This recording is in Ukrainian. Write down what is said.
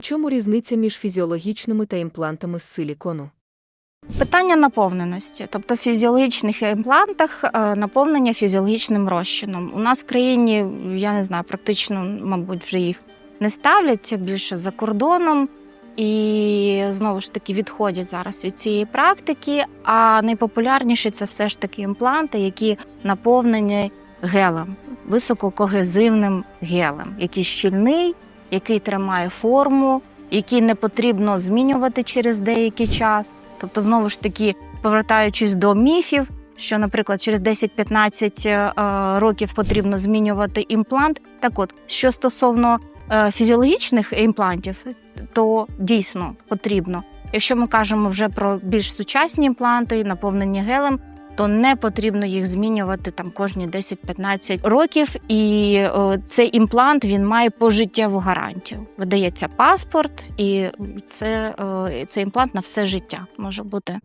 Чому різниця між фізіологічними та імплантами з силікону? Питання наповненості, тобто в фізіологічних імплантах е, наповнення фізіологічним розчином. У нас в країні, я не знаю, практично, мабуть, вже їх не ставлять більше за кордоном. І знову ж таки відходять зараз від цієї практики. А найпопулярніші це все ж таки імпланти, які наповнені гелем, висококогезивним гелем, який щільний, який тримає форму, який не потрібно змінювати через деякий час. Тобто, знову ж таки, повертаючись до міфів, що, наприклад, через 10-15 е, років потрібно змінювати імплант. Так от, що стосовно е, фізіологічних імплантів, то дійсно потрібно. Якщо ми кажемо вже про більш сучасні імпланти, наповнені гелем, то не потрібно їх змінювати там кожні 10-15 років. І е, цей імплант він має пожиттєву гарантію. Видається паспорт, і це, е, цей імплант на все життя може бути